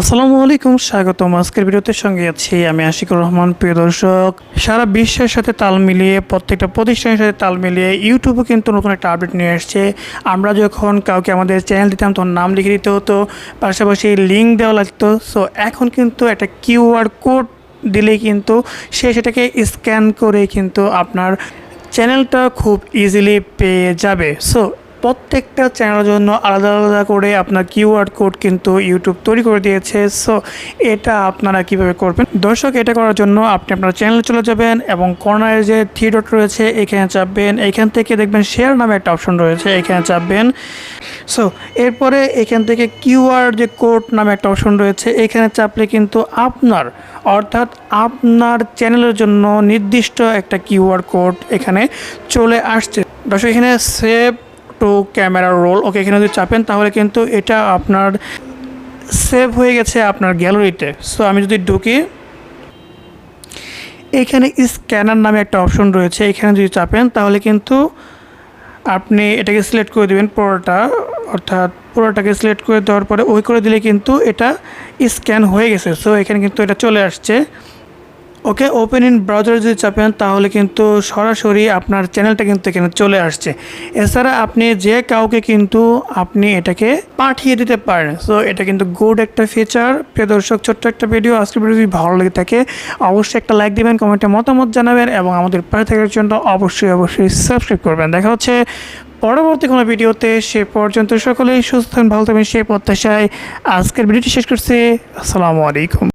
আসসালামু আলাইকুম, স্বাগতম। আজকের ভিডিওতে সঙ্গে আছি আমি আশিকুর রহমান, প্রিয় দর্শক। সারা বিশ্বের সাথে তাল মিলিয়ে, প্রত্যেকটা প্রতিষ্ঠানের সাথে তাল মিলিয়ে ইউটিউবে কিন্তু নতুন একটা আপডেট নিয়ে আসছে আমরা যখন কাউকে আমাদের চ্যানেল দিতাম, তখন নাম লিখে দিতে হতো, পাশাপাশি লিঙ্ক দেওয়া লাগতো। সো এখন কিন্তু একটা কিউআর কোড দিলেই কিন্তু সে সেটাকে স্ক্যান করে কিন্তু আপনার চ্যানেলটা খুব ইজিলি পেয়ে যাবে। সো প্রত্যেকটা চ্যানেলের জন্য আলাদা আলাদা করে আপনার কিউআর কোড কিন্তু ইউটিউব তৈরি করে দিয়েছে। সো এটা আপনারা কীভাবে করবেন? দর্শক, এটা করার জন্য আপনি আপনার চ্যানেলে চলে যাবেন এবং কর্নারে যে থ্রি ডট রয়েছে, এখানে চাপবেন। এখান থেকে দেখবেন শেয়ার নামে একটা অপশন রয়েছে, এখানে চাপবেন। সো এরপরে এখান থেকে কিউআর যে কোড নামে একটা অপশন রয়েছে, এখানে চাপলে কিন্তু আপনার, অর্থাৎ আপনার চ্যানেলের জন্য নির্দিষ্ট একটা কিউআর কোড এখানে চলে আসছে। দর্শক, এখানে save to camera roll. Okay, এখানে যদি চাপেন, তাহলে কিন্তু এটা আপনার সেভ হয়ে গেছে আপনার গ্যালারিতে সো আমি যদি ঢুকি, এখানে স্ক্যানার নামে একটা অপশন রয়েছে। এখানে যদি চাপেন, তাহলে কিন্তু আপনি এটাকে সিলেক্ট করে দেবেন, পুরোটা। অর্থাৎ পুরোটাকে সিলেক্ট করে দেওয়ার পরে ওই করে দিলে কিন্তু এটা স্ক্যান হয়ে গেছে। সো এখানে কিন্তু এটা চলে আসছে। ওকে ওপেন ইন ব্রাউজারে যদি চাপেন, তাহলে কিন্তু সরাসরি আপনার চ্যানেলটা কিন্তু এখানে চলে আসছে। এছাড়া আপনি যে কাউকে কিন্তু আপনি এটাকে পাঠিয়ে দিতে পারেন। সো এটা কিন্তু গুড একটা ফিচার প্রিয় দর্শক, ছোট্ট একটা ভিডিও আজকের ভিডিও যদি ভালো লেগে থাকে, অবশ্যই একটা লাইক দিবেন কমেন্টে মতামত জানাবেন এবং আমাদের পাশে থাকার জন্য অবশ্যই অবশ্যই সাবস্ক্রাইব করবেন। দেখা হচ্ছে পরবর্তী কোনো ভিডিওতে সে পর্যন্ত সকলেই সুস্থ ভালো থাকবেন সেই প্রত্যাশায় আজকের ভিডিওটি শেষ করছি। আসসালামু আলাইকুম।